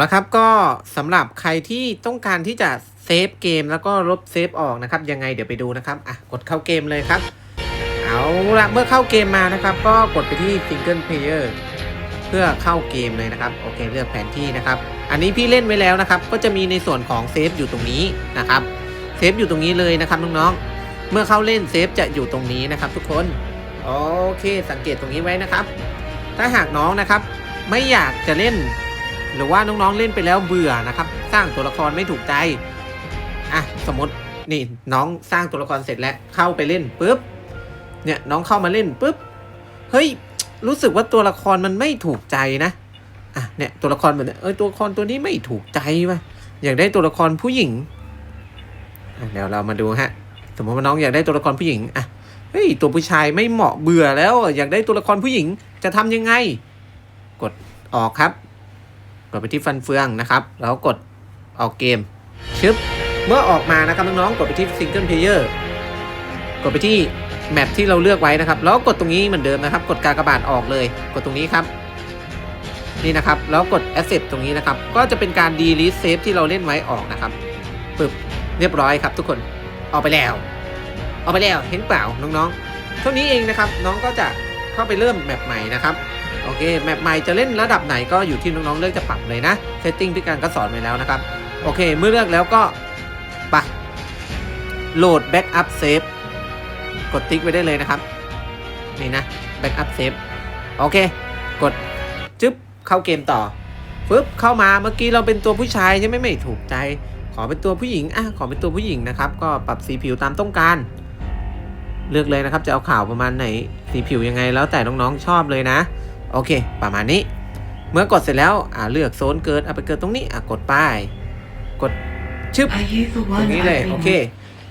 นะครับก็สำหรับใครที่ต้องการที่จะเซฟเกมแล้วก็ลบเซฟออกนะครับยังไงเดี๋ยวไปดูนะครับอะกดเข้าเกมเลยครับ เอาละเมื่อเข้าเกมมานะครับ ก็กดไปที่ Single Player เพื่อเข้าเกมเลยนะครับโอเคเลือกแผนที่นะครับ อันนี้พี่เล่นไว้แล้วนะครับ ก็จะมีในส่วนของเซฟอยู่ตรงนี้นะครับเซฟอยู่ตรงนี้เลยนะครับน้องๆเมื่อเข้าเล่นเซฟจะอยู่ตรงนี้นะครับ ทุกคนโอเคสังเกตตรงนี้ไว้นะครับ ถ้าหากน้องนะครับ ไม่อยากจะเล่น หรือว่าน้องๆเล่นไปแล้วเบื่อนะครับ สร้างตัวละครไม่ถูกใจอะสมมตินี่น้องสร้างตัวละครเสร็จแล้วเข้าไปเล่นปุ๊บเนี่ยน้องเข้ามาเล่นปุ๊บเฮ้ยรู้สึกว่าตัวละครมันไม่ถูกใจนะอะเนี่ยตัวละครแบบเนี้เออตัวละครตัวนี้ไม่ถูกใจว่ะอยากได้ตัวละครผู้หญิงเดี๋ยวเรามาดูฮะ สมมติว่าน้องอยากได้ตัวละครผู้หญิงอะเฮ้ยตัวผู้ชายไม่เหมาะเบื่อแล้วอะอยากได้ตัวละครผู้หญิงจะทำยังไง กดออกครับ กดไปที่ฟันเฟืองนะครับแล้วกดออกเกมชึบเมื่อออกมานะครับน้องๆกดไปที่ Single Player กดไปที่แมปที่เราเลือกไว้นะครับ แล้วกดตรงนี้เหมือนเดิมนะครับ กดกากบาทออกเลย กดตรงนี้ครับ นี่นะครับ แล้วกด Accept ตรงนี้นะครับ ก็จะเป็นการ delete save ที่เราเล่นไว้ออกนะครับปึ๊บเรียบร้อยครับ ทุกคนออกไปแล้วออกไปแล้วเห็นเปล่าน้องๆ เท่านี้เองนะครับ น้องก็จะเข้าไปเริ่มแมปใหม่นะครับ อเคแมปใหม่จะเล่นระดับไหนก็อยู่ที่น้องๆเลือกจะปรับเลยนะเซตติ้งพี่การก็สอนไว้แล้วนะครับโอเคเมื่อเลือกแล้วก็ไปะโหลดแบ็กอัพเซฟกดติ๊กไว้ได้เลยนะครับนี่นะแบ็กอัพเซฟโอเค กดจึ๊บเข้าเกมต่อฟึบเข้ามาเมื่อกี้เราเป็นตัวผู้ชายใช่ไหมไม่ถูกใจ ขอเป็นตัวผู้หญิงอะขอเป็นตัวผู้หญิงนะครับ ก็ปรับสีผิวตามต้องการ เลือกเลยนะครับจะเอาขาวประมาณไหนสีผิวยังไงแล้วแต่น้องๆชอบเลยนะ โอเค ประมาณนี้ เมื่อกดเสร็จแล้วอ่าเลือกโซนเกิดเอาไปเกิดตรงนี้อะกดป้ายกดชึบ Are you the ตรง one นี้เลย I've โอ been เค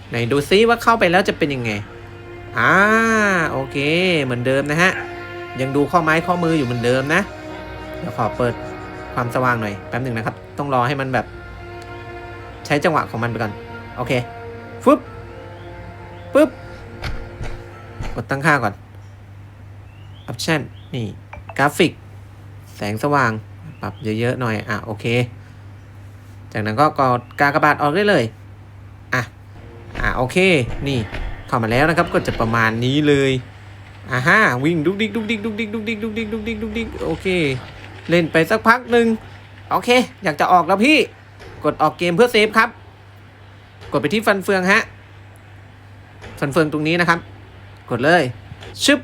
ไหนดูซิว่าเข้าไปแล้วจะเป็นยังไงอ่าโอเค เหมือนเดิมนะฮะ ยังดูข้อไม้ข้อมืออยู่เหมือนเดิมนะเดี๋ยวขอเปิดความสว่างหน่อยแป๊บหนึ่งนะครับ ต้องรอให้มันแบบ ใช้จังหวะของมันไปก่อน โอเคฟึบปึ๊บ กดตั้งค่าก่อน Option นี่ กราฟิก แสงสว่าง ปรับเยอะๆหน่อย อะ โอเค จากนั้นก็กดกากระบาทออกได้เลย อะ อะ โอเค นี่เข้ามาแล้วนะครับ ก็จะประมาณนี้เลยอ่าฮะวิ่งดุกดิกดุกดิกดุกดิกดุกดิกดุกดิกดุกดิกดุกดิกโอเค เล่นไปสักพักหนึ่งโอเค อยากจะออกแล้วพี่ กดออกเกมเพื่อเซฟครับ กดไปที่ฟันเฟืองฮะ ฟันเฟืองตรงนี้นะครับ กดเลยชึบ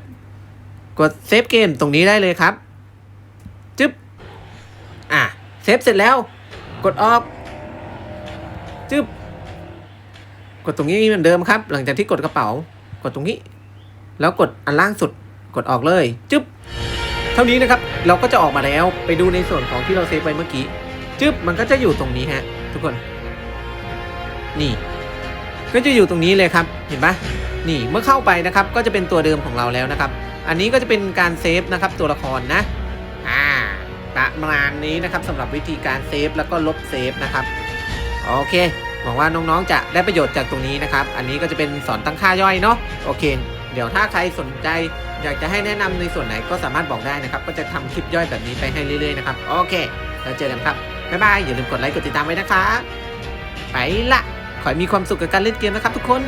กดเซฟเกมตรงนี้ได้เลยครับ จึ๊บ อะ เซฟเสร็จแล้ว กดออก จึ๊บ กดตรงนี้เหมือนเดิมครับ หลังจากที่กดกระเป๋า กดตรงนี้ แล้วกดอันล่างสุด กดออกเลย จึ๊บ เท่านี้นะครับ เราก็จะออกมาแล้ว ไปดูในส่วนของที่เราเซฟไว้เมื่อกี้ จึ๊บ มันก็จะอยู่ตรงนี้ฮะ ทุกคน นี่ ก็จะอยู่ตรงนี้เลยครับ เห็นปะนี่ เมื่อเข้าไปนะครับ ก็จะเป็นตัวเดิมของเราแล้วนะครับ อันนี้ก็จะเป็นการเซฟนะครับตัวละครนะอ่าประมาณนี้นะครับสำหรับวิธีการเซฟแล้วก็ลบเซฟนะครับโอเคหวังว่าน้องๆจะได้ประโยชน์จากตรงนี้นะครับ อันนี้ก็จะเป็นสอนตั้งค่าย่อยเนาะโอเค เดี๋ยวถ้าใครสนใจอยากจะให้แนะนำในส่วนไหนก็สามารถบอกได้นะครับ ก็จะทำคลิปย่อยแบบนี้ไปให้เรื่อยๆนะครับโอเคแล้วเจอกันครับบ๊ายบายอย่าลืมกดไลค์กดติดตามไว้นะครับไปละขอให้มีความสุขกับการเล่นเกมนะครับทุกคน